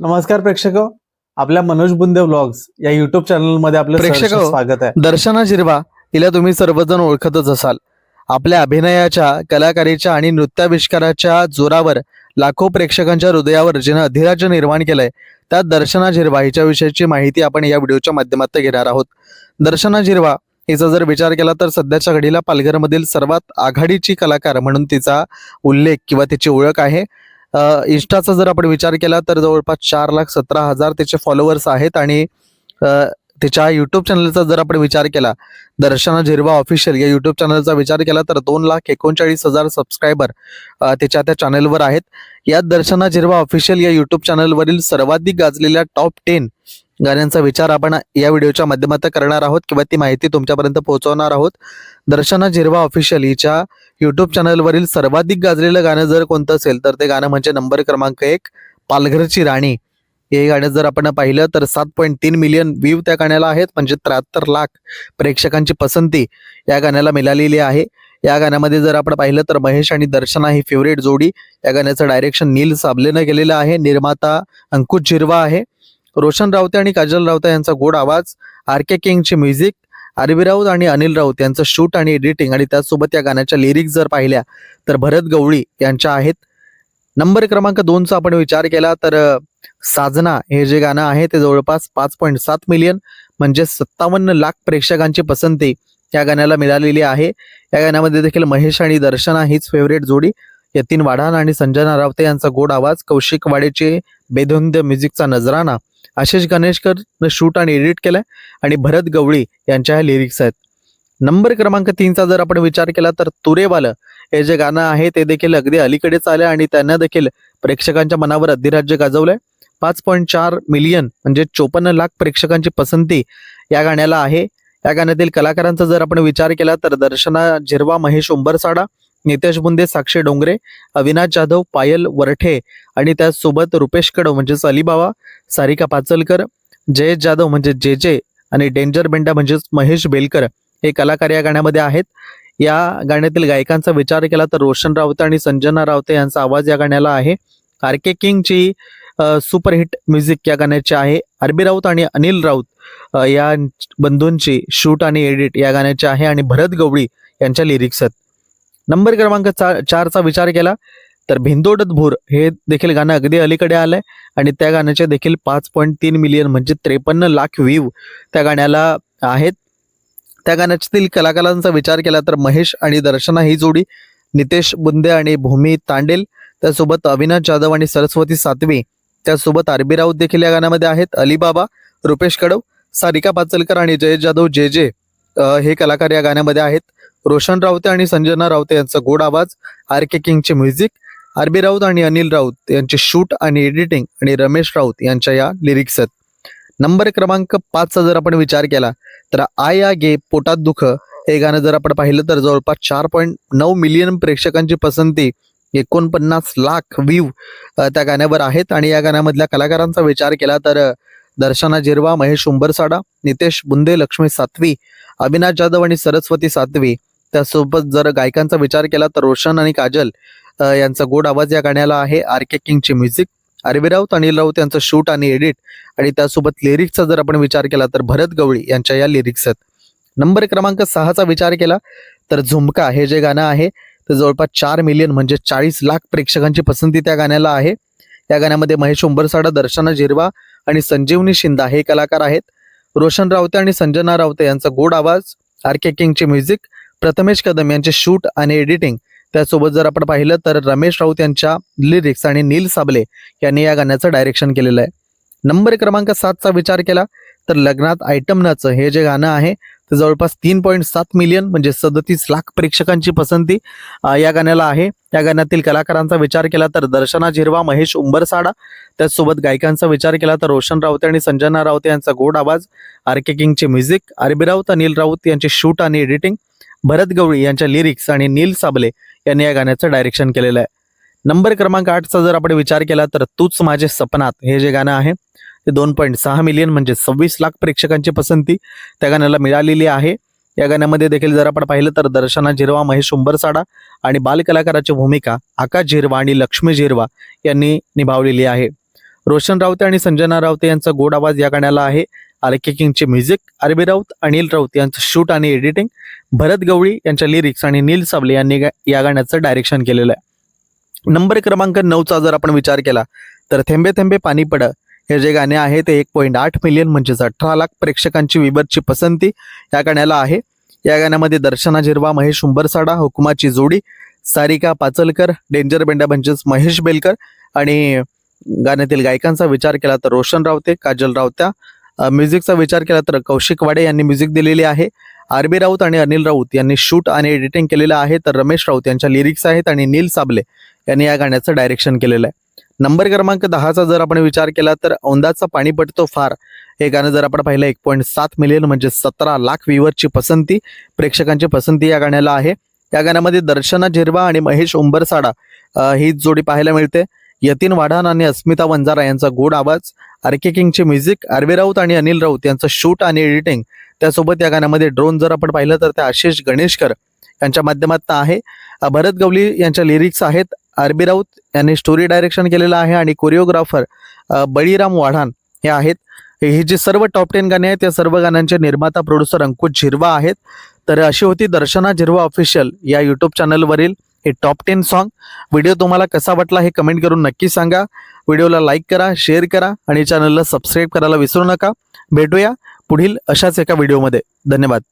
नमस्कार प्रेक्षक. आपल्या मनोज बुंदे व्लॉग्स या युट्यूब चॅनलमध्ये आपलं प्रेक्षक. स्वागत आहे. दर्शना जिरवा हिला तुम्ही सर्वजण ओळखतच असाल. आपल्या अभिनयाच्या कलाकारीच्या आणि नृत्याविष्काराच्या जोरावर लाखो प्रेक्षकांच्या हृदयावर जिनं अधिराज्य निर्माण केलंय त्यात दर्शना झिरवा हिच्या विषयीची माहिती आपण या व्हिडिओच्या माध्यमातून घेणार आहोत. दर्शना झिरवा हिचा जर विचार केला तर सध्याच्या घडीला पालघरमधील सर्वात आघाडीची कलाकार म्हणून तिचा उल्लेख किंवा तिची ओळख आहे. इन्स्टाचा जर आपण विचार केला तर जवळपास चार लाख सतरा हजार त्याचे फॉलोअर्स आहेत आणि त्याच्या तिच्या युट्यूब चॅनलचा जर आपण विचार केला दर्शना झिरवा ऑफिशियल या युट्यूब चॅनलचा विचार केला तर दोन लाख एकोणचाळीस हजार सबस्क्रायबर त्याच्या तिच्या त्या चॅनलवर आहेत. यात दर्शना झिरवा ऑफिशियल या युट्यूब चॅनलवरील सर्वाधिक गाजलेल्या टॉप टेन गाण्यांचा विचार आपण या व्हिडिओच्या माध्यमातून करणार आहोत किंवा ती माहिती तुमच्यापर्यंत पोहोचवणार आहोत. दर्शना झिरवा ऑफिशियल हिच्या युट्यूब चॅनलवरील सर्वाधिक गाजलेलं गाणं जर कोणतं असेल तर ते गाणं म्हणजे नंबर क्रमांक एक पालघरची राणी. हे गाणं जर आपण पाहिलं तर सात पॉईंट तीन मिलियन व्ह्यू त्या गाण्याला आहेत म्हणजे त्र्याहत्तर लाख प्रेक्षकांची पसंती या गाण्याला मिळालेली आहे. या गाण्यामध्ये जर आपण पाहिलं तर महेश आणि दर्शना ही फेवरेट जोडी. या गाण्याचं डायरेक्शन नील साबलेनं केलेलं आहे. निर्माता अंकुश झिरवा आहे. रोशन रावते आणि काजल रावते यांचा गोड आवाज आर के किंगचे म्युझिक आरबी राऊत आणि अनिल राऊत यांचं शूट आणि एडिटिंग आणि त्याचसोबत या गाण्याच्या लिरिक्स जर पाहिल्या तर भरत गवळी यांच्या आहेत. नंबर क्रमांक दोनचा आपण विचार केला तर साजना हे जे गाणं आहे ते जवळपास पाच पॉईंट सात मिलियन म्हणजे सत्तावन्न लाख प्रेक्षकांची पसंती या गाण्याला मिळालेली आहे. या गाण्यामध्ये देखील महेश आणि दर्शना हीच फेवरेट जोडी यतीन वाढान आणि संजना रावते यांचा गोड आवाज कौशिक वाडेचे बेधुंद म्युझिकचा नजराना आशिष गणेशकरनं शूट आणि एडिट केलाय आणि भरत गवळी यांच्या ह्या लिरिक्स आहेत. नंबर क्रमांक तीनचा जर आपण विचार केला तर तुरेवालं हे जे गाणं आहे ते देखील अगदी अलीकडेच आलं आणि त्यांना देखील प्रेक्षकांच्या मनावर अधिराज्य गाजवलंय. पाच पॉईंट चार मिलियन म्हणजे चोपन्न लाख प्रेक्षकांची पसंती या गाण्याला आहे. या गाण्यातील कलाकारांचा जर आपण विचार केला तर दर्शना झिरवा महेश उंबरसाडा नितेश बुंदे साक्षी डोंगरे अविनाश जाधव पायल वरठे आणि त्याचसोबत रुपेश कडव म्हणजेच अलिबावा सारिका पाचलकर जयेश जाधव म्हणजे जे जे आणि डेंजर बेंडा म्हणजेच महेश बेलकर हे कलाकार या गाण्यामध्ये आहेत. या गाण्यातील गायकांचा विचार केला तर रोशन रावते आणि संजना रावते यांचा आवाज या गाण्याला आहे. आर के किंगची सुपरहिट म्युझिक या गाण्याची आहे. आरबी राऊत आणि अनिल राऊत या बंधूंची शूट आणि एडिट या गाण्याची आहे. आणि भरत गवळी यांच्या लिरिक्स आहेत. नंबर क्रमांक चा चारचा विचार केला तर भिंदोडत भूर हे देखील गाणं अगदी अलीकडे आलंय आणि त्या गाण्याचे देखील पाच पॉईंट तीन मिलियन म्हणजे त्रेपन्न लाख व्ह्यू त्या गाण्याला आहेत. त्या गाण्यातील कलाकारांचा विचार केला तर महेश आणि दर्शना ही जोडी नितेश बुंदे आणि भूमी तांडेल त्यासोबत अविनाश जाधव आणि सरस्वती सातवी त्यासोबत आरबी राऊत देखील या गाण्यामध्ये आहेत. अलीबाबा रुपेश कडव सारिका पाचलकर आणि जयेश जाधव जे जे हे कलाकार या गाण्यामध्ये आहेत. रोशन रावते आणि संजना रावते यांचा गोड आवाज आर के किंगचे म्युझिक आरबी राऊत आणि अनिल राऊत यांचे शूट आणि एडिटिंग आणि रमेश राऊत यांच्या या लिरिक्स आहेत. नंबर क्रमांक पाचचा जर आपण विचार केला तर आया गे पोटात दुख हे गाणं जर आपण पाहिलं तर जवळपास चार पॉईंट नऊ मिलियन प्रेक्षकांची पसंती एकोणपन्नास लाख व्ह्यू त्या गाण्यावर आहेत. आणि या गाण्यामधल्या कलाकारांचा विचार केला तर दर्शना जिरवा महेश उंबरसाडा नितेश बुंदे लक्ष्मी सातवी अविनाश जाधव आणि सरस्वती सातवी त्यासोबत जर गायकांचा विचार केला तर रोशन आणि काजल यांचा गोड आवाज या गाण्याला आहे. R K किंगचे music. R B Raut Anil Raut यांचं शूट आणि एडिट. आणि त्यासोबत लिरिक्सचा जर आपण विचार केला तर भरत गवळी यांच्या या लिरिक्स आहेत. नंबर क्रमांक सहाचा विचार केला तर झुमका हे जे गाणं आहे ते जवळपास चार मिलियन म्हणजे चाळीस लाख प्रेक्षकांची पसंती त्या गाण्याला आहे. या गाण्यामध्ये महेश उंबरसाडा दर्शना जिरवा आणि संजीवनी शिंदा हे कलाकार आहेत. रोशन रावते आणि संजना रावते यांचा गोड आवाज. आर के किंगचे म्युझिक. प्रथमेश कदम यांचे शूट आणि एडिटिंग त्यासोबत जर आपण पाहिलं तर रमेश राऊत यांच्या लिरिक्स आणि नील साबले यांनी या गाण्याचं डायरेक्शन केलेलं आहे. नंबर क्रमांक सातचा विचार केला तर लग्नात आयटम नाचं हे जे गाणं आहे ते जवळपास तीन पॉईंट सात मिलियन म्हणजे सदतीस लाख प्रेक्षकांची पसंती या गाण्याला आहे. या गाण्यातील कलाकारांचा विचार केला तर दर्शना झिरवा महेश उंबरसाडा त्याचसोबत गायकांचा विचार केला तर रोशन रावते आणि संजना रावते यांचा गोड आवाज R K किंगचे music R B Raut Anil Raut यांचे शूट आणि एडिटिंग भरत गवळी यांच्या लिरिक्स आणि नील साबले यांनी या गाण्याचं डायरेक्शन केलेलं आहे. नंबर क्रमांक आठचा जर आपण विचार केला तर तूच माझे सपनात हे जे गाणं आहे ते दोन पॉईंट सहा मिलियन म्हणजे सव्वीस लाख प्रेक्षकांची पसंती त्या गाण्याला मिळालेली आहे. या गाण्यामध्ये देखील जर आपण पाहिलं तर दर्शना झिरवा महेश उंबरसाडा आणि बालकलाकाराची भूमिका आकाश झिरवा आणि लक्ष्मी झिरवा यांनी निभावलेली आहे. रोशन रावते आणि संजना रावते यांचा गोड आवाज या गाण्याला आहे. R K किंगचे music R B Raut Anil Raut यांचं शूट आणि एडिटिंग भरत गवळी यांच्या लिरिक्स आणि नील सावले यांनी गा- या गाण्याचं डायरेक्शन केलेलं आहे. नंबर क्रमांक नऊचा जर आपण विचार केला तर थेंबे थेंबे पाणी पड. हे जे गाणे आहे ते एक पॉईंट आठ मिलियन म्हणजेच अठरा लाख प्रेक्षकांची विबरची पसंती या गाण्याला आहे. या गाण्यामध्ये दर्शना झिरवा महेश उंबरसाडा हुकुमाची जोडी सारिका पाचलकर डेंजर बेंडा म्हणजेच महेश बेलकर आणि गाण्यातील गायकांचा विचार केला तर रोशन रावते काजल रावत्या म्युझिकचा विचार केला तर कौशिक वाडे यांनी म्युझिक दिलेली आहे. आर बी राऊत आणि अनिल राऊत यांनी शूट आणि एडिटिंग केलेलं आहे. तर रमेश राऊत यांच्या लिरिक्स आहेत आणि नील साबले यांनी या गाण्याचं डायरेक्शन केलेलं आहे. नंबर क्रमांक दहाचा जर आपण विचार केला तर औंदाचा पाणी पडतो फार. हे गाणं जर आपण पाहिलं एक पॉईंट सात मिलियन म्हणजे सतरा लाख व्ह्यूवरची पसंती प्रेक्षकांची पसंती या गाण्याला आहे. या गाण्यामध्ये दर्शना झिरवा आणि महेश उंबरसाडा ही जोडी पाहायला मिळते. यतीन वाढान आणि अस्मिता वंजारा यांचा गोड आवाज आरके किंगचे म्युझिक आरबी राऊत आणि अनिल राऊत यांचं शूट आणि एडिटिंग. त्यासोबत या गाण्यामध्ये ड्रोन जर आपण पाहिलं तर ते आशिष गणेशकर यांच्या माध्यमातून आहे. भरत गवली यांच्या लिरिक्स आहेत. आरबी राऊत यांनी स्टोरी डायरेक्शन केलेलं आहे आणि कोरिओग्राफर बळीराम वाढान हे आहेत. ही जी सर्व टॉप टेन गाणे आहेत त्या सर्व गाण्यांचे निर्माता प्रोड्युसर अंकुश झिरवा आहेत. तर अशी होती दर्शना झिरवा ऑफिशियल या यूट्यूब चॅनलवरील हे टॉप टेन सॉन्ग व्हिडिओ तुम्हाला कसा वाटला हे कमेंट करून नक्की सांगा. व्हिडिओला लाईक करा शेअर करा आणि चॅनलला सबस्क्राईब करायला विसरू नका. भेटूया पुढील अशाच एका व्हिडिओमध्ये धन्यवाद.